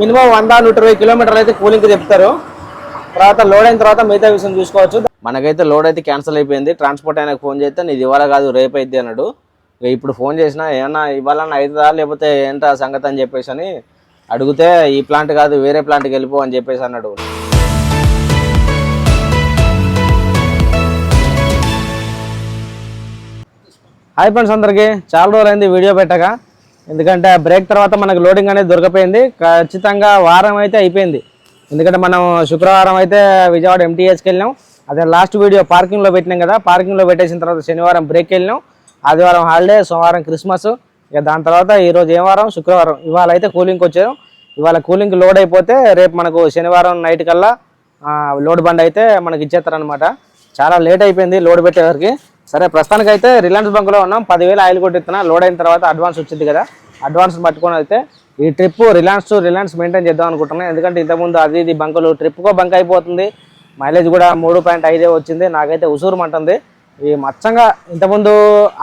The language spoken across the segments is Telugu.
మినిమం వంద నూట ఇరవై కిలోమీటర్లు అయితే కూలింగ్కి చెప్తారు తర్వాత లోడ్ అయిన తర్వాత మిగతా విషయం చూసుకోవచ్చు. మనకైతే లోడ్ అయితే క్యాన్సిల్ అయిపోయింది. ట్రాన్స్పోర్ట్ ఆయనకు ఫోన్ చేస్తే నీది ఇవాళ కాదు రేపు అయితే అన్నాడు. ఇప్పుడు ఫోన్ చేసినా ఏమన్నా ఇవ్వాలన్నా అవుతుందా లేకపోతే ఏంటా సంగతి అని చెప్పేసి అని అడిగితే ఈ ప్లాంట్ కాదు వేరే ప్లాంట్కి వెళ్ళిపో అని చెప్పేసి అన్నాడు. హాయ్ ఫ్రెండ్స్ అందరికీ. చాలా రోజులైంది వీడియో పెట్టగా ఎందుకంటే బ్రేక్ తర్వాత మనకు లోడింగ్ అనేది దొరకపోయింది. ఖచ్చితంగా వారం అయితే అయిపోయింది. ఎందుకంటే మనం శుక్రవారం అయితే విజయవాడ ఎంటీఎస్కి వెళ్ళాం అదే లాస్ట్ వీడియో పార్కింగ్లో పెట్టినాం కదా. పార్కింగ్లో పెట్టేసిన తర్వాత శనివారం బ్రేక్ వెళ్ళినాం. ఆదివారం హాలిడే సోమవారం క్రిస్మస్ ఇక దాని తర్వాత ఈరోజు ఏం వారం? శుక్రవారం. ఇవాళ అయితే కూలింగ్కి వచ్చాం. ఇవాళ కూలింగ్ లోడ్ అయిపోతే రేపు మనకు శనివారం నైట్ కల్లా లోడ్ బండ్ అయితే మనకి ఇచ్చేస్తారనమాట చాలా లేట్ అయిపోయింది లోడ్ పెట్టేవారికి. సరే ప్రస్తుతానికి అయితే రిలయన్స్ బంక్లో ఉన్నాం. పదివేలు ఆయిల్ కొట్టిస్తున్నా. లోడ్ అయిన తర్వాత అడ్వాన్స్ వచ్చింది కదా. అడ్వాన్స్ పట్టుకొని అయితే ఈ trip Reliance to Reliance maintain చేద్దాం అనుకుంటున్నాను ఎందుకంటే ఇంతకుముందు అది ఇది బంకులు ట్రిప్కో బంక్ అయిపోతుంది. మైలేజ్ కూడా మూడు పాయింట్ ఐదే వచ్చింది. నాకైతే ఉసూరుమంటుంది ఈ మచ్చంగా ఇంతకుముందు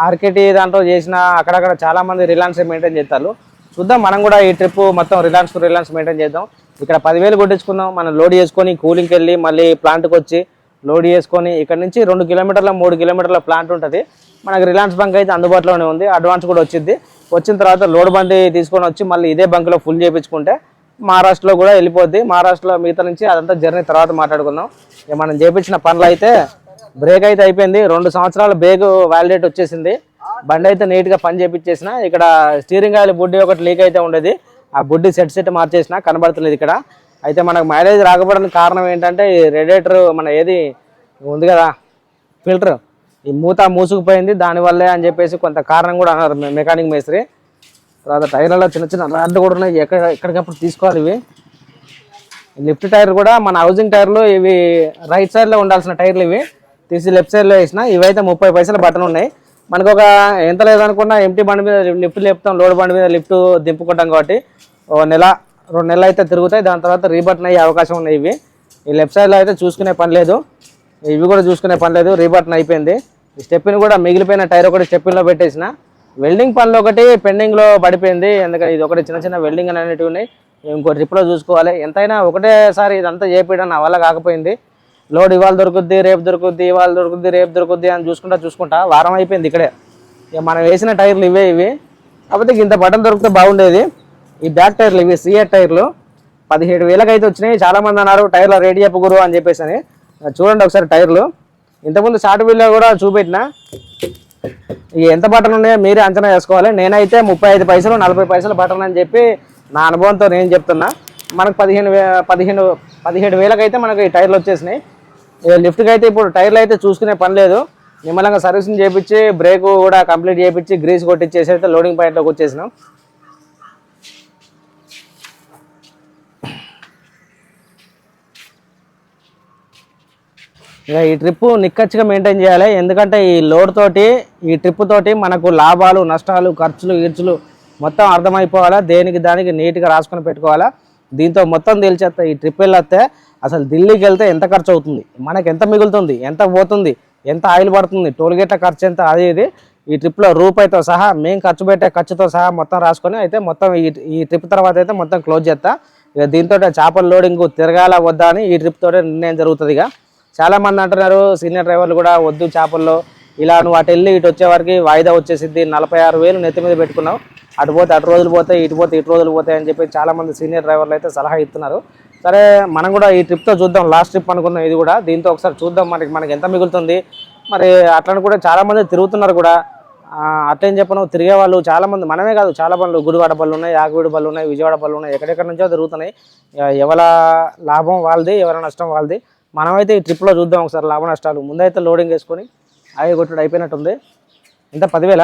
ఆర్కేటీ దాంట్లో చేసిన అక్కడక్కడ చాలామంది రిలయన్స్ మెయింటైన్ చేస్తారు. చూద్దాం మనం కూడా ఈ ట్రిప్ మొత్తం రిలయన్స్ టు రిలయన్స్ మెయింటైన్ చేద్దాం. ఇక్కడ పదివేలు కొట్టించుకుందాం. మనం లోడ్ చేసుకొని కూలింగ్కి వెళ్ళి మళ్ళీ ప్లాంట్కి వచ్చి లోడ్ చేసుకొని ఇక్కడ నుంచి రెండు కిలోమీటర్ల మూడు కిలోమీటర్ల ప్లాంట్ ఉంటుంది. మనకి రిలయన్స్ బంక్ అయితే అందుబాటులోనే ఉంది. అడ్వాన్స్ కూడా వచ్చింది వచ్చిన తర్వాత లోడ్ బండి తీసుకొని వచ్చి మళ్ళీ ఇదే బంక్లో ఫుల్ చేయించుకుంటే మహారాష్ట్రలో కూడా వెళ్ళిపోద్ది. మహారాష్ట్రలో మిగతా నుంచి అదంతా జర్నీ తర్వాత మాట్లాడుకుందాం. మనం చేపించిన పనులు అయితే బ్రేక్ అయితే అయిపోయింది. రెండు సంవత్సరాల బ్రేక్ వ్యాలిడేట్ వచ్చేసింది. బండి అయితే నీట్గా పని చేపించేసిన. ఇక్కడ స్టీరింగ్ ఆయిల్ బుడ్డి ఒకటి లీక్ అయితే ఉండేది. ఆ బుడ్డి సెట్ సెట్ మార్చేసిన. కనబడతలేదు ఇక్కడ. అయితే మనకు మైలేజ్ రాకపోవడానికి కారణం ఏంటంటే ఈ రేడియేటర్ మన ఏది ఉంది కదా ఫిల్టర్ ఈ మూత మూసుకుపోయింది దానివల్లే అని చెప్పేసి కొంత కారణం కూడా అన్నారు మెకానిక్ మేస్త్రి. తర్వాత టైర్లలో చిన్న చిన్న రాడ్లు కూడా ఉన్నాయి ఎక్కడ ఎక్కడికప్పుడు తీసుకోవాలి ఇవి. లిఫ్ట్ టైర్ కూడా మన హౌసింగ్ టైర్లు ఇవి రైట్ సైడ్లో ఉండాల్సిన టైర్లు ఇవి. తీసి లెఫ్ట్ సైడ్లో వేసిన ఇవైతే ముప్పై పైసల బటన్ ఉన్నాయి. మనకు ఒక ఎంత లేదనుకున్నా ఎంటీ బండి మీద లిఫ్ట్ లేపుతాం లోడ్ బండి మీద లిఫ్ట్ దింపుకుంటాం కాబట్టి ఒక నెల రెండు నెలలు అయితే తిరుగుతాయి. దాని తర్వాత రీబర్న్ అయ్యే అవకాశం ఉన్నాయి ఇవి. ఈ లెఫ్ట్ సైడ్లో అయితే చూసుకునే పని లేదు. ఇవి కూడా చూసుకునే పని లేదు. రీబర్న్ అయిపోయింది. ఈ స్టెప్పిన్ కూడా మిగిలిపోయిన టైర్ ఒకటి స్టెప్పిన్లో పెట్టేసిన. వెల్డింగ్ పనులు ఒకటి పెండింగ్లో పడిపోయింది. ఎందుకంటే ఇది ఒకటి చిన్న చిన్న వెల్డింగ్ అనేటివి ఉన్నాయి. ఇంకో ట్రిప్లో చూసుకోవాలి. ఎంతైనా ఒకటేసారి ఇదంతా చేపించడం నా వల్ల కాకపోయింది. లోడ్ ఇవాళ దొరుకుద్ది రేపు దొరుకుద్ది ఇవాళ దొరుకుద్ది రేపు దొరుకుద్ది అని చూసుకుంటా చూసుకుంటా వారం అయిపోయింది ఇక్కడే. ఇక మనం వేసిన టైర్లు ఇవే ఇవి. కాకపోతే ఇంత బటన్ దొరికితే బాగుండేది. ఈ బ్యాక్ టైర్లు ఇవి సిఆర్ టైర్లు. పదిహేడు వేలకు అయితే వచ్చినాయి. చాలా మంది అన్నారు టైర్లు రెడీ చెప్పగురు అని చెప్పేసి అని చూడండి ఒకసారి టైర్లు. ఇంతకుముందు షార్ట్ వీల్లో కూడా చూపెట్టిన. ఇక ఎంత బటన్ ఉన్నాయో మీరే అంచనా వేసుకోవాలి. నేనైతే ముప్పై ఐదు పైసలు నలభై పైసలు బటన్ అని చెప్పి నా అనుభవంతో నేను చెప్తున్నా. మనకు పదిహేను వే పదిహేను పదిహేడు వేలకైతే మనకి ఈ టైర్లు వచ్చేసినాయి. ఇక లిఫ్ట్కి అయితే ఇప్పుడు టైర్లు అయితే చూసుకునే పని లేదు. నిమ్మలంగా సర్వీసింగ్ చేయించి బ్రేక్ కూడా కంప్లీట్ చేయించి గ్రీస్ కొట్టించేసి అయితే లోడింగ్ పాయింట్లోకి వచ్చేసినాం. ఇక ఈ ట్రిప్ నిక్కచ్చిగా మెయింటైన్ చేయాలి. ఎందుకంటే ఈ లోడ్ తోటి ఈ ట్రిప్ తోటి మనకు లాభాలు నష్టాలు ఖర్చులు ఈర్చులు మొత్తం అర్థమైపోవాలా. దేనికి దానికి నీట్గా రాసుకొని పెట్టుకోవాలా. దీంతో మొత్తం తెలిచేస్తే ఈ ట్రిప్ వెళ్ళొస్తే అసలు ఢిల్లీకి వెళ్తే ఎంత ఖర్చు అవుతుంది? మనకి ఎంత మిగులుతుంది? ఎంత పోతుంది? ఎంత ఆయిల్ పడుతుంది? టోల్గేట్ల ఖర్చు ఎంత? అది ఇది. ఈ ట్రిప్లో రూపాయితో సహా మేము ఖర్చు పెట్టే ఖర్చుతో సహా మొత్తం రాసుకొని అయితే మొత్తం ఈ ఈ ట్రిప్ తర్వాత అయితే మొత్తం క్లోజ్ చేస్తా ఇక దీంతో చేపల లోడింగ్ తిరగాల వద్దా అని ఈ ట్రిప్ తోటే నిర్ణయం జరుగుతుంది ఇక. చాలా మంది అంటున్నారు సీనియర్ డ్రైవర్లు కూడా వద్దు చేపల్లో. ఇలా నువ్వు అటు వెళ్ళి ఇటు వచ్చే వాయిదా వచ్చేసిద్ది. నలభై ఆరు వేలు నెత్తి మీద పెట్టుకున్నావు. అటు పోతే అటు రోజులు పోతాయి ఇటు పోతే ఇటు రోజులు పోతాయి అని చెప్పి చాలా మంది సీనియర్ డ్రైవర్లు అయితే సలహా ఇస్తున్నారు. సరే మనం కూడా ఈ ట్రిప్తో చూద్దాం. లాస్ట్ ట్రిప్ అనుకున్నాం ఇది కూడా. దీంతో ఒకసారి చూద్దాం మనకి మనకి ఎంత మిగులుతుంది. మరి అట్లని కూడా చాలామంది తిరుగుతున్నారు కూడా. ఆ, అట్లేం చెప్పను తిరిగే వాళ్ళు చాలామంది మనమే కాదు చాలా పనులు గుడివాడ పళ్ళు ఉన్నాయి యాగవీడు పళ్ళు ఉన్నాయి విజయవాడ పళ్ళు ఉన్నాయి ఎక్కడెక్కడి నుంచో తిరుగుతున్నాయి. ఎవరి లాభం వాళ్ళది ఎవరి నష్టం వాళ్ళది. మనమైతే ఈ ట్రిప్లో చూద్దాం ఒకసారి లాభ నష్టాలు. ముందైతే లోడింగ్ వేసుకొని అవి కొట్టుడు అయిపోయినట్టుంది. ఇంత పదివేల?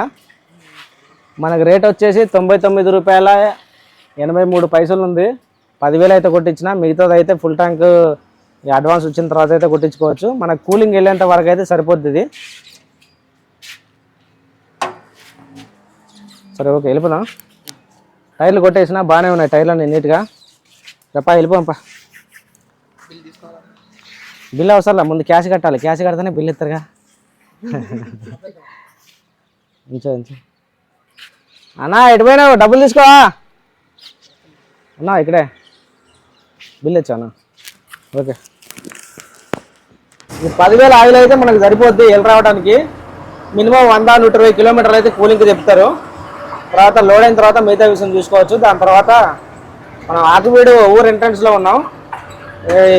మనకు రేట్ వచ్చేసి తొంభై తొమ్మిది రూపాయల ఎనభై మూడు పైసలు ఉంది పదివేలు అయితే కొట్టించిన మిగతాది అయితే ఫుల్ ట్యాంక్ ఈ అడ్వాన్స్ వచ్చిన తర్వాత అయితే కొట్టించుకోవచ్చు. మనకు కూలింగ్ వెళ్ళేంత వరకు అయితే సరిపోద్ది ఇది. సరే ఓకే వెళ్ళిపోదాం. టైర్లు కొట్టేసిన బాగానే ఉన్నాయి టైర్లు అన్నీ నీట్గా. చెప్పా వెళ్ళిపోంపా బిల్ అవసరంలా? ముందు క్యాష్ కట్టాలి. క్యాష్ కడితేనే బిల్ ఇస్తారుగా. ఇంచో ఇంచో అన్నా ఎటు పోయినావు? డబ్బులు తీసుకో అన్నా ఇక్కడే. బిల్ ఇచ్చానా ఓకే. ఈ పదివేల ఆయిల్ అయితే మనకు సరిపోద్ది వెళ్ళి రావడానికి. మినిమం వంద నూట ఇరవై కిలోమీటర్లు అయితే కూలింగ్కి చెప్తారు. తర్వాత లోడ్ అయిన తర్వాత మిగతా విషయం చూసుకోవచ్చు. దాని తర్వాత మనం ఆకువీడు ఊరు ఎంట్రన్స్లో ఉన్నాం.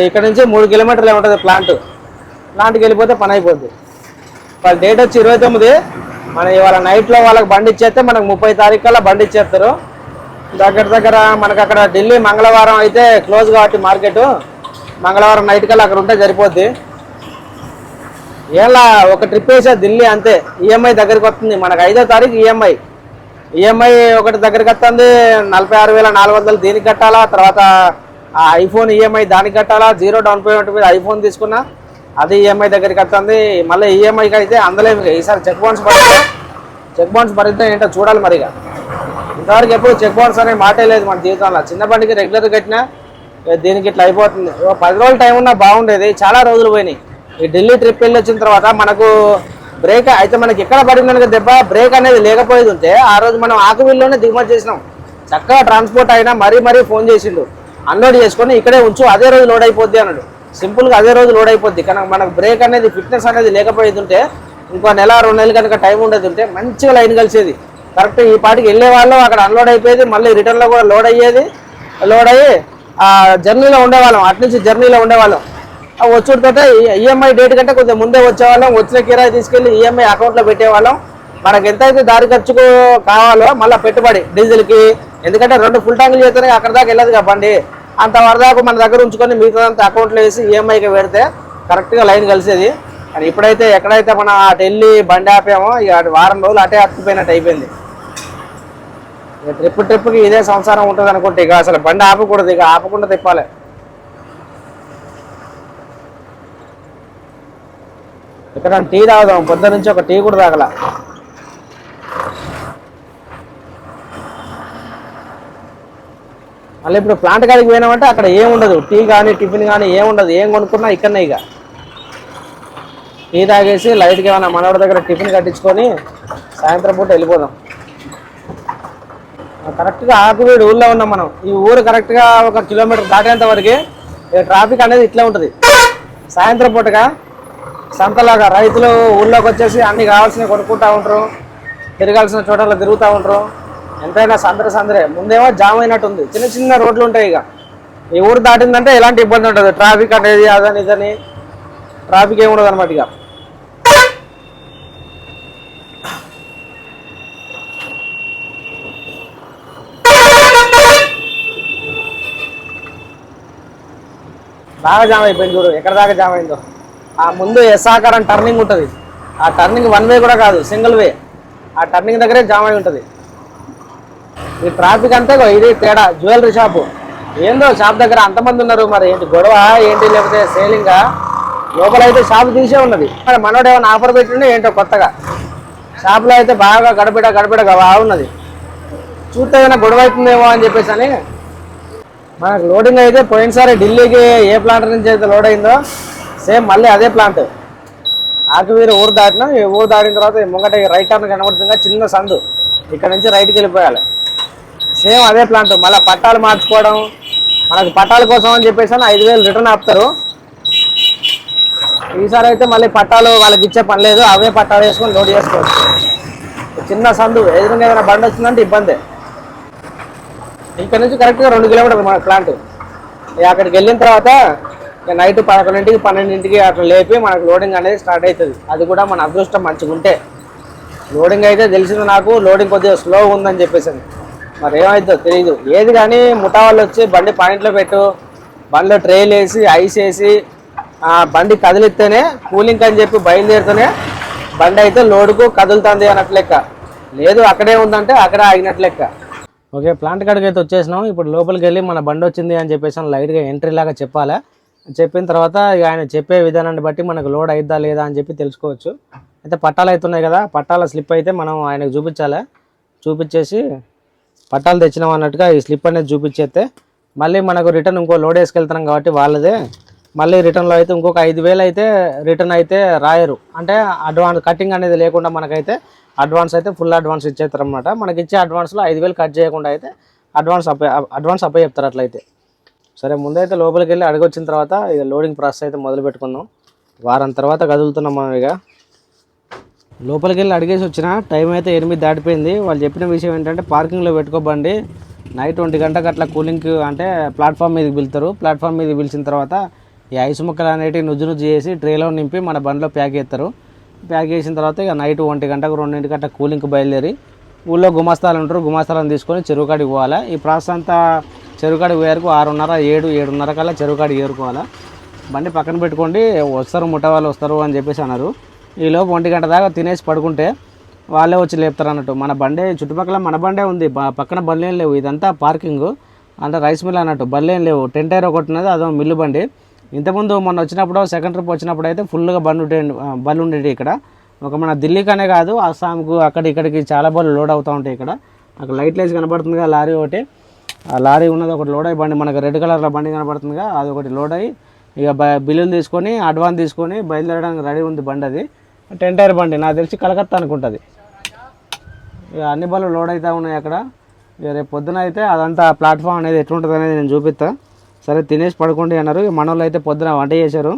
ఇక్కడ నుంచి మూడు కిలోమీటర్లు ఉంటుంది ప్లాంట్ ప్లాంట్కి వెళ్ళిపోతే పని అయిపోద్ది. వాళ్ళ డేట్ వచ్చి ఇరవై తొమ్మిది. మన ఇవాళ నైట్లో వాళ్ళకి బండి ఇచ్చేస్తే మనకు ముప్పై తారీఖు కల్లా బండి ఇచ్చేస్తారు. దగ్గర దగ్గర మనకు అక్కడ ఢిల్లీ మంగళవారం అయితే క్లోజ్ కాబట్టి మార్కెట్. మంగళవారం నైట్ కల్లా అక్కడ ఉంటే సరిపోద్ది. ఏలా ఒక ట్రిప్ వేసే ఢిల్లీ అంతే. ఈఎంఐ దగ్గరికి వస్తుంది. మనకు ఐదో తారీఖు ఈఎంఐ ఈఎంఐ ఒకటి దగ్గరికి వస్తుంది. నలభై ఆరు వేల నాలుగు వందలు దీనికి కట్టాలా? తర్వాత ఆ ఐఫోన్ ఈఎంఐ దానికి కట్టాలా? జీరో డౌన్ పేమెంట్ మీద ఐఫోన్ తీసుకున్నా? అది ఈఎంఐ దగ్గరికి వస్తుంది. మళ్ళీ ఈఎంఐకి అయితే అందలేము ఈసారి చెక్ బౌన్స్ పడితే చెక్ బౌన్స్ పడితే ఏంటో చూడాలి మరి ఇక. ఇంతవరకు ఎప్పుడు చెక్ బౌన్స్ అనే మాటే లేదు మన జీవితంలో. చిన్న బండికి రెగ్యులర్ కట్టినా దీనికి ఇట్లా అయిపోతుంది. ఓ పది రోజులు టైం ఉన్నా బాగుండేది. చాలా రోజులు పోయినాయి. ఈ ఢిల్లీ ట్రిప్ వెళ్ళి వచ్చిన తర్వాత మనకు బ్రేక్ అయితే మనకి ఎక్కడ పడిందనుక దెబ్బ బ్రేక్ అనేది లేకపోయేది ఉంటే ఆ రోజు మనం ఆకువీల్లోనే దిగుమతి చేసినాం. చక్కగా ట్రాన్స్పోర్ట్ అయినా మరీ మరీ ఫోన్ చేసిండు. అన్లోడ్ చేసుకొని ఇక్కడే ఉంచు అదే రోజు లోడ్ అయిపోద్ది అన్నాడు. సింపుల్గా అదే రోజు లోడ్ అయిపోద్ది. కానీ మనకు బ్రేక్ అనేది ఫిట్నెస్ అనేది లేకపోయేది ఉంటే ఇంకో నెల రెండు నెలలు కనుక టైం ఉండేది ఉంటే మంచిగా లైన్ కలిసేది. కరెక్ట్ ఈ పాటికి వెళ్ళే వాళ్ళు అక్కడ అన్లోడ్ అయిపోయేది మళ్ళీ రిటర్న్లో కూడా లోడ్ అయ్యేది. లోడ్ అయ్యి ఆ జర్నీలో ఉండేవాళ్ళం అటు నుంచి జర్నీలో ఉండేవాళ్ళం. ఆ వచ్చుడితో ఈఎంఐ డేట్ కంటే కొంచెం ముందే వచ్చేవాళ్ళం వచ్చిన కిరాయి తీసుకెళ్ళి ఈఎంఐ అకౌంట్లో పెట్టేవాళ్ళం. మనకు ఎంత అయితే దారి ఖర్చుకు కావాలో మళ్ళీ పెట్టుబడి డీజిల్కి ఎందుకంటే రెండు ఫుల్ ట్యాంకులు చేస్తేనే అక్కడ దాకా వెళ్ళదు కదా బండి. అంత వరదాకు మన దగ్గర ఉంచుకొని మిగతాదంతా అకౌంట్లో వేసి ఈఎంఐకి పెడితే కరెక్ట్గా లైన్ కలిసేది. కానీ ఇప్పుడైతే ఎక్కడైతే మనం అటు వెళ్ళి బండి ఆపామో ఇక అటు వారం రోజులు అటే అట్టుకుపోయినట్టు అయిపోయింది. ఇక ట్రిప్ ట్రిప్కి ఇదే సంసారం ఉంటుంది అనుకుంటే ఇక అసలు బండి ఆపకూడదు ఇక ఆపకుండా తిప్పాలి. ఇక్కడ టీ తాగుదాం పొద్దు నుంచి ఒక టీ కూడా తాగల. మళ్ళీ ఇప్పుడు ప్లాంట్ కాడికి పోయినామంటే అక్కడ ఏం ఉండదు. టీ కానీ టిఫిన్ కానీ ఏం ఉండదు. ఏం కొనుక్కున్నా ఇక్కడనే ఇక. టీ తాగేసి లైట్గా ఏమైనా మనవాడి దగ్గర టిఫిన్ కట్టించుకొని సాయంత్రం పూట వెళ్ళిపోదాం. కరెక్ట్గా ఆకువీడు ఊళ్ళో ఉన్నాం మనం. ఈ ఊరు కరెక్ట్గా ఒక కిలోమీటర్ దాటేంత వరకు ట్రాఫిక్ అనేది ఇట్లా ఉంటుంది. సాయంత్రం పూటగా సంతలాగా రైతులు ఊళ్ళోకి వచ్చేసి అన్ని కావాల్సినవి కొనుక్కుంటా ఉంటారు. తిరగాల్సిన చోటల్లో తిరుగుతూ ఉంటారు. ఎంతైనా సందర సందరే. ముందేమో జామ్ అయినట్టు ఉంది చిన్న చిన్న రోడ్లు ఉంటాయి ఇక. ఈ ఊరు దాటిందంటే ఎలాంటి ఇబ్బంది ఉంటుంది ట్రాఫిక్ అనేది అదని ఇదని ట్రాఫిక్ ఏమి ఉండదు అనమాట ఇక. బాగా జామ్ అయిపోయింది చూడు. ఎక్కడ దాకా జామ్ అయిందో. ఆ ముందు ఎస్ఆకారం టర్నింగ్ ఉంటుంది. ఆ టర్నింగ్ వన్ వే కూడా కాదు సింగిల్ వే. ఆ టర్నింగ్ దగ్గరే జామ్ అయి ఉంటుంది. ఈ ట్రాఫిక్ అంతా ఇది తేడా జ్యువెలరీ షాపు ఏందో షాప్ దగ్గర అంతమంది ఉన్నారు మరి ఏంటి గొడవ ఏంటి లేకపోతే సేలింగ్ లోపల అయితే షాప్ తీసే ఉన్నది. మరి మనోడు ఏమైనా ఆఫర్ పెట్టిండే ఏంటో కొత్తగా? షాప్లో అయితే బాగా గడబిడ గడబిడ బాగున్నది చూస్తే ఏమైనా గొడవ అవుతుందేమో అని చెప్పేసి అని. మనకు లోడింగ్ అయితే పోయినసారి ఢిల్లీకి ఏ ప్లాంట్ నుంచి అయితే లోడ్ అయిందో సేమ్ మళ్ళీ అదే ప్లాంట్ ఆకువీరు ఊరు దాటినా ఊరు దాటిన తర్వాత ముంగట రైట్ టర్న్ కనబడుతుందిగా చిన్న సందు. ఇక్కడ నుంచి రైట్కి వెళ్ళిపోయాలి. సేమ్ అదే ప్లాంట్ మళ్ళీ పట్టాలు మార్చుకోవడం మనకు పట్టాల కోసం అని చెప్పేసి అని ఐదు వేలు రిటర్న్ ఆపుతారు. ఈసారి అయితే మళ్ళీ పట్టాలు వాళ్ళకి ఇచ్చే పని లేదు అవే పట్టాలు వేసుకొని లోడ్ చేసుకోవచ్చు. చిన్న సందు ఎదురుగా ఏదైనా బండి వచ్చిందంటే ఇబ్బందే. ఇక్కడ నుంచి కరెక్ట్గా రెండు కిలోమీటర్లు మన ప్లాంట్ అక్కడికి వెళ్ళిన తర్వాత నైట్ పదకొండింటికి పన్నెండింటికి అట్లా లేపి మనకు లోడింగ్ అనేది స్టార్ట్ అవుతుంది. అది కూడా మన అదృష్టం మంచిగా ఉంటే లోడింగ్ అయితే తెలిసింది నాకు లోడింగ్ కొద్దిగా స్లో ఉందని చెప్పేసి మరి ఏమైందో తెలియదు ఏది కానీ ముఠా వాళ్ళు వచ్చి బండి పాయింట్లో పెట్టు. బండిలో ట్రైల్ వేసి ఐస్ వేసి బండి కదిలిస్తేనే కూలింగ్ అని చెప్పి బయలుదేరితేనే బండి అయితే లోడుకు కదులుతుంది అన్నట్టు లెక్క. లేదు అక్కడే ఉందంటే అక్కడ ఆగినట్టు లెక్క. ఓకే ప్లాంట్ కాడికి అయితే వచ్చేసినాం. ఇప్పుడు లోపలికి వెళ్ళి మన బండి వచ్చింది అని చెప్పేసి లైట్గా ఎంట్రీ లాగా చెప్పాలా? చెప్పిన తర్వాత ఇక ఆయన చెప్పే విధానాన్ని బట్టి మనకు లోడ్ అయిద్దా లేదా అని చెప్పి తెలుసుకోవచ్చు. అయితే పట్టాలు అవుతున్నాయి కదా పట్టాల స్లిప్ అయితే మనం ఆయనకు చూపించాలి? చూపించేసి పట్టాలు తెచ్చినాం అన్నట్టుగా ఈ స్లిప్ అనేది చూపించేస్తే మళ్ళీ మనకు రిటర్న్ ఇంకో లోడ్ వేసుకెళ్తున్నాం కాబట్టి వాళ్ళదే. మళ్ళీ రిటర్న్లో అయితే ఇంకొక ఐదు వేలు అయితే రిటర్న్ అయితే రాయరు. అంటే అడ్వాన్స్ కటింగ్ అనేది లేకుండా మనకైతే అడ్వాన్స్ అయితే ఫుల్ అడ్వాన్స్ ఇచ్చేస్తారు అనమాట మనకి ఇచ్చే అడ్వాన్స్లో ఐదు వేలు కట్ చేయకుండా అయితే అడ్వాన్స్ అప్ప అడ్వాన్స్ అప్ప చెప్తారు అట్లయితే. సరే ముందైతే లోపలికి వెళ్ళి అడిగొచ్చిన తర్వాత ఇక లోడింగ్ ప్రాసెస్ అయితే మొదలు పెట్టుకుందాం వారం తర్వాత కదులుతున్నాం మనం ఇక. లోపలికి వెళ్ళి అడిగేసి వచ్చిన టైం అయితే ఎనిమిది దాటిపోయింది. వాళ్ళు చెప్పిన విషయం ఏంటంటే పార్కింగ్లో పెట్టుకోబండి. నైట్ ఒంటి గంటకు అట్లా కూలింగ్కి అంటే ప్లాట్ఫామ్ మీదకి పిలుతారు ప్లాట్ఫామ్ మీద పిలిచిన తర్వాత ఈ ఐసు ముక్కలు అనేటివి నుజ్జు నుజ్జు చేసి ట్రేలో నింపి మన బండిలో ప్యాక్ చేస్తారు. ప్యాక్ చేసిన తర్వాత ఇక నైట్ ఒంటి గంటకు రెండింటికి అట్లా కూలింగ్కి బయలుదేరి ఊళ్ళో గుమాస్తాలు ఉంటారు. గుమాస్తాలను తీసుకొని చెరువు కాడికి పోవాలా. ఈ ప్రాసెస్ అంతా చెరువుకాడికి పోయేరకు ఆరున్నర ఏడు ఏడున్నర కల్లా చెరువు కాడికి ఏరుకోవాలా బండి పక్కన పెట్టుకోండి. వస్తారు ముఠా వాళ్ళు వస్తారు అని చెప్పేసి అన్నారు. ఈలోపు ఒంటి గంట దాకా తినేసి పడుకుంటే వాళ్ళే వచ్చి లేపుతారు అన్నట్టు. మన బండే చుట్టుపక్కల మన బండే ఉంది. పక్కన బండ్లు ఏం లేవు. ఇదంతా పార్కింగ్. అంటే రైస్ మిల్ అన్నట్టు. బళ్ళు ఏం లేవు. టెన్ టైర్ ఒకటి ఉన్నది అదో మిల్లు బండి. ఇంతకుముందు మొన్న వచ్చినప్పుడు సెకండ్ ట్రిప్ వచ్చినప్పుడు అయితే ఫుల్గా బండి ఉండే బళ్ళు ఉండేవి ఇక్కడ. ఒక మన ఢిల్లీకనే కాదు అస్సాంకు అక్కడ ఇక్కడికి చాలా బళ్ళు లోడ్ అవుతూ ఉంటాయి ఇక్కడ. అక్కడ లైట్ లేసి కనబడుతుందిగా లారీ ఒకటి. ఆ లారీ ఉన్నది ఒకటి లోడ్ అయ్యి బండి మనకు రెడ్ కలర్లో బండి కనబడుతుందిగా అది ఒకటి లోడ్ అయ్యి ఇక బ బిల్లులు తీసుకొని అడ్వాన్స్ తీసుకొని బయలుదేరడానికి రెడీ ఉంది బండి అది టెన్ టైర్ బండి నాకు తెలిసి కలకత్తా అనుకుంటుంది. ఇక అన్ని బళ్ళు లోడ్ అవుతూ ఉన్నాయి అక్కడ. ఇక రేపు పొద్దున అయితే అదంతా ప్లాట్ఫామ్ అనేది ఎట్లుంటుంది అనేది నేను చూపిస్తా. సరే తినేసి పడుకోండి అన్నారు. ఇక మన వాళ్ళు అయితే పొద్దున వంట చేశారు.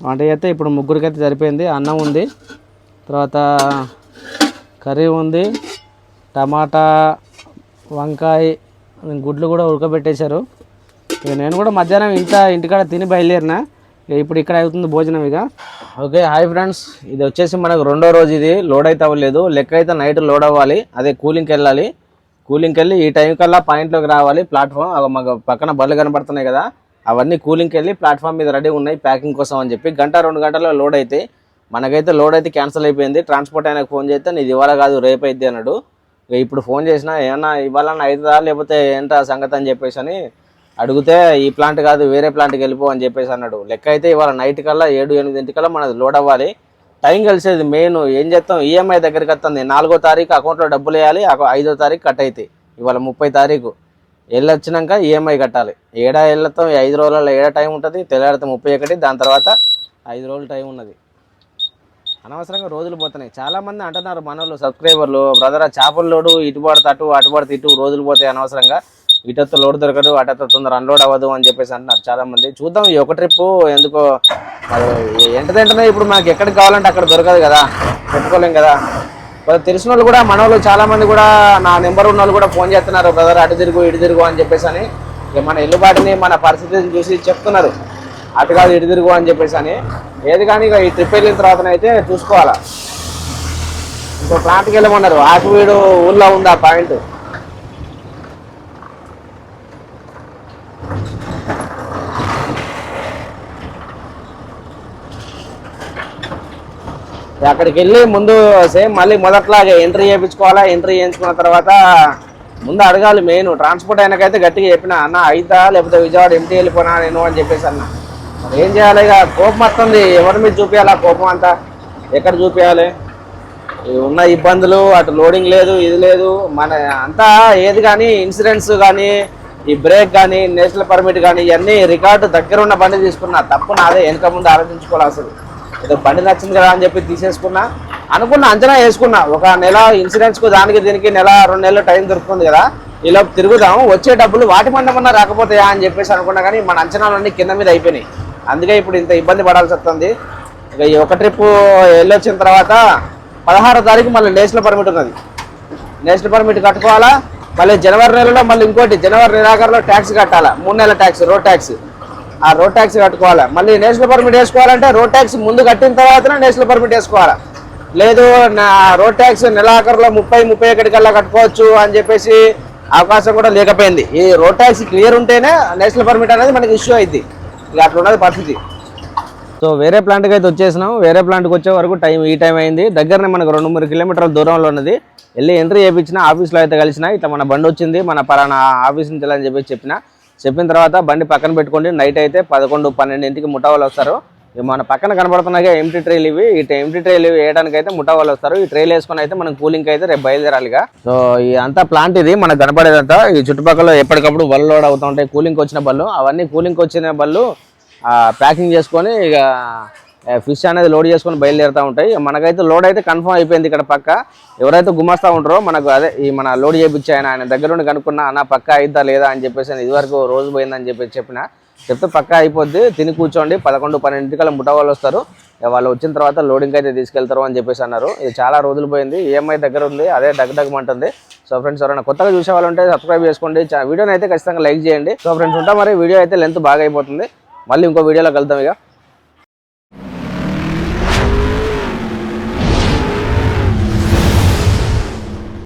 వంట చేస్తే ఇప్పుడు ముగ్గురికైతే సరిపోయింది. అన్నం ఉంది. తర్వాత కర్రీ ఉంది. టమాటా వంకాయ గుడ్లు కూడా ఉడకబెట్టేశారు. ఇక నేను కూడా మధ్యాహ్నం ఇంత ఇంటికాడ తిని బయలుదేరినా. ఇప్పుడు ఇక్కడ అవుతుంది భోజనం ఇక. Okay hi friends. ఇది వచ్చేసి మనకు రెండో రోజు ఇది. లోడ్ అయితే అవ్వలేదు. లెక్క అయితే నైట్ లోడ్ అవ్వాలి. అదే కూలింగ్కి వెళ్ళాలి. కూలింగ్కి వెళ్ళి ఈ టైం కల్లా పాయింట్లోకి రావాలి. ప్లాట్ఫామ్ అవి మాకు పక్కన బళ్ళు కనబడుతున్నాయి కదా. అవన్నీ కూలింగ్కి వెళ్ళి ప్లాట్ఫామ్ మీద రెడీ ఉన్నాయి. ప్యాకింగ్ కోసం అని చెప్పి గంట రెండు గంటల్లో లోడ్ అయితే మనకైతే లోడ్ అయితే క్యాన్సిల్ అయిపోయింది. ట్రాన్స్పోర్ట్ ఆయనకు ఫోన్ చేస్తే నీది ఇవాళ కాదు రేపు అయితే అన్నాడు. ఇక ఇప్పుడు ఫోన్ చేసినా ఏమన్నా ఇవాళ అవుతుందా లేకపోతే ఏంటా సంగతి అని చెప్పేసి అని అడిగితే ఈ ప్లాంట్ కాదు వేరే ప్లాంట్కి వెళ్ళిపో అని చెప్పేసి అన్నాడు. లెక్క అయితే ఇవాళ నైట్ కల్లా ఏడు ఎనిమిదింటికల్లా మనది లోడ్ అవ్వాలి. టైం కలిసేది మెయిన్ ఏం చేస్తాం? ఈఎంఐ దగ్గరికి వస్తుంది. నాలుగో తారీఖు అకౌంట్లో డబ్బులు వేయాలి ఐదో తారీఖు కట్ అవుతాయి ఇవాళ ముప్పై తారీఖు. వెళ్ళొచ్చినాక ఈఎంఐ కట్టాలి. ఏడా వెళ్ళొస్తాం? ఐదు రోజులలో ఏడా టైం ఉంటుంది? తెల్లారితే ముప్పై ఒకటి దాని తర్వాత ఐదు రోజులు టైం ఉన్నది. అనవసరంగా రోజులు పోతున్నాయి. చాలామంది అంటున్నారు మనోళ్ళు సబ్స్క్రైబర్లు బ్రదర్ చేపల లోడు ఇటు పడితే అటు అటు పడితే ఇటు రోజులు పోతాయి అనవసరంగా. ఇటొత్త లోడ్ దొరకదు అటు తొందర అన్లోడ్ అవ్వదు అని చెప్పేసి అంటున్నారు చాలా మంది చూద్దాం ఈ ఒక ట్రిప్ ఎందుకో మరి ఎంటదంటనే ఇప్పుడు మనకి ఎక్కడికి కావాలంటే అక్కడ దొరకదు కదా పెట్టుకోలేం కదా. తెలిసిన వాళ్ళు కూడా మన వాళ్ళు చాలా మంది కూడా నా నెంబర్ ఉన్న వాళ్ళు కూడా ఫోన్ చేస్తున్నారు బ్రదర్ అటు తిరుగు ఇటు తిరుగు అని చెప్పేసి అని. ఇక మన ఇల్లుబాటుని మన పరిస్థితిని చూసి చెప్తున్నారు. అటు కాదు ఇటు తిరుగు అని చెప్పేసి అని. ఏది కానీ ఇక ఈ ట్రిప్ వెళ్ళిన తర్వాత అయితే చూసుకోవాలా. ఇంకో ప్లాంట్కి వెళ్ళమన్నారు. ఆకువీడు ఊళ్ళో ఉంది ఆ పాయింట్? అక్కడికి వెళ్ళి ముందు సేమ్ మళ్ళీ మొదట్లాగే ఎంట్రీ చేయించుకోవాలా ఎంట్రీ చేయించుకున్న తర్వాత ముందు అడగాలి మెయిన్. ట్రాన్స్పోర్ట్ అయినాకైతే గట్టిగా చెప్పిన అన్న అయితా లేకపోతే విజయవాడ ఎంటీ వెళ్ళిపోనా నేను? అని చెప్పేసి అన్న. మరి ఏం చేయాలి ఇక? కోపం వస్తుంది. ఎవరి మీద చూపించాలి ఆ కోపం అంతా? ఎక్కడ చూపించాలి ఉన్న ఇబ్బందులు అటు లోడింగ్ లేదు ఇది లేదు. మన అంతా ఏది కానీ ఇన్సూరెన్స్ కానీ ఈ బ్రేక్ కానీ నేషనల్ పర్మిట్ కానీ ఇవన్నీ రికార్డు దగ్గర ఉన్న బండి తీసుకున్నా తప్పు నాదే. వెనక ముందు ఆలోచించుకోవాలి అసలు. ఏదో బండి నచ్చింది కదా అని చెప్పి తీసేసుకున్నా. అనుకున్న అంచనా వేసుకున్నా. ఒక నెల ఇన్సూరెన్స్కు దానికి దీనికి నెల రెండు నెలలు టైం దొరుకుతుంది కదా. ఇలా తిరుగుదాం. వచ్చే డబ్బులు వాటి మండమన్నా రాకపోతాయా అని చెప్పేసి అనుకున్నా కానీ మన అంచనాలన్నీ కింద మీద అయిపోయినాయి. అందుకే ఇప్పుడు ఇంత ఇబ్బంది పడాల్సి వస్తుంది. ఇక ఈ ఒక ట్రిప్ వెళ్ళొచ్చిన తర్వాత పదహారో తారీఖు మళ్ళీ నేషనల్ పర్మిట్ ఉన్నది. నేషనల్ పర్మిట్ కట్టుకోవాలా? మళ్ళీ జనవరి నెలలో మళ్ళీ ఇంకోటి జనవరి నెలాఖరులో ట్యాక్స్ కట్టాలా? మూడు నెలల ట్యాక్స్ రోడ్ ట్యాక్స్ ఆ రోడ్ ట్యాక్స్ కట్టుకోవాలా? మళ్ళీ నేషనల్ పర్మిట్ వేసుకోవాలంటే రోడ్ ట్యాక్స్ ముందు కట్టిన తర్వాతనే నేషనల్ పర్మిట్ వేసుకోవాలా? లేదు నా రోడ్ ట్యాక్స్ నెలాఖరులో ముప్పై ముప్పై ఒకటి కల్లా కట్టుకోవచ్చు అని చెప్పేసి అవకాశం కూడా లేకపోయింది. ఈ రోడ్ ట్యాక్స్ క్లియర్ ఉంటేనే నేషనల్ పర్మిట్ అనేది మనకి ఇష్యూ అయింది ఇక అట్లా ఉన్నది పరిస్థితి. సో వేరే ప్లాంట్కి అయితే వచ్చేసినాం. వేరే ప్లాంట్కి వచ్చే వరకు టైం ఈ టైం అయింది. దగ్గరనే మనకు రెండు మూడు కిలోమీటర్ల దూరంలో ఉన్నది. వెళ్ళి ఎంట్రీ చేయించిన ఆఫీస్లో అయితే కలిసిన ఇట్లా మన బండి వచ్చింది మన పలానా ఆఫీస్ నుంచి అని చెప్పి చెప్పిన. చెప్పిన తర్వాత బండి పక్కన పెట్టుకోండి. నైట్ అయితే పదకొండు పన్నెండింటికి ముఠా వాళ్ళు వస్తారు. మన పక్కన కనబడుతున్నాయి ఎంటీ ట్రైల్ ఇవి. ఈ ఎంటీ ట్రైల్ ఇవి వేయడానికి అయితే ముఠా వాళ్ళు వస్తారు. ఈ ట్రైల్ వేసుకొని అయితే మనం కూలింగ్ అయితే రేపు బయలుదేరాలిగా సో ఈ అంతా ప్లాంట్ ఇది. మనకు కనపడేదంతా ఈ చుట్టుపక్కల ఎప్పటికప్పుడు బళ్ళు లోడ్ అవుతూ ఉంటాయి. కూలింగ్ వచ్చిన బళ్ళు. అవన్నీ కూలింగ్ వచ్చిన బళ్ళు ప్యాకింగ్ చేసుకొని ఇక ఫిష్ అనేది లోడ్ చేసుకొని బయలుదేరుతూ ఉంటాయి. మనకైతే లోడ్ అయితే కన్ఫర్మ్ అయిపోయింది ఇక్కడ పక్క. ఎవరైతే గుమస్తా ఉంటారో మనకు అదే ఈ మన లోడ్ చేయించి ఆయన ఆయన దగ్గర నుండి కనుక్కున్నా అన్న పక్క అయిద్దా లేదా? అని చెప్పేసి ఇదివరకు రోజు పోయిందని చెప్పేసి చెప్పిన. చెప్తే పక్క అయిపోద్ది తిని కూర్చోండి పదకొండు పన్నెండింటికల్లా ముఠా వాళ్ళు వస్తారు. వాళ్ళు వచ్చిన తర్వాత లోడింగ్ అయితే తీసుకెళ్తారు అని చెప్పేసి అన్నారు. ఇది చాలా రోజులు పోయింది ఈఎంఐ దగ్గర ఉంది అదే దగ్గ దగ్గమంటుంది సో ఫ్రెండ్స్ ఎవరైనా కొత్తగా చూసే వాళ్ళు ఉంటే సబ్స్క్రైబ్ చేసుకోండి. వీడియోని అయితే ఖచ్చితంగా లైక్ చేయండి. సో ఫ్రెండ్స్ ఉంటా మరి వీడియో అయితే లెంత్ బాగా అయిపోతుంది. మళ్ళీ ఇంకో వీడియోలో కలుద్దాం ఇక.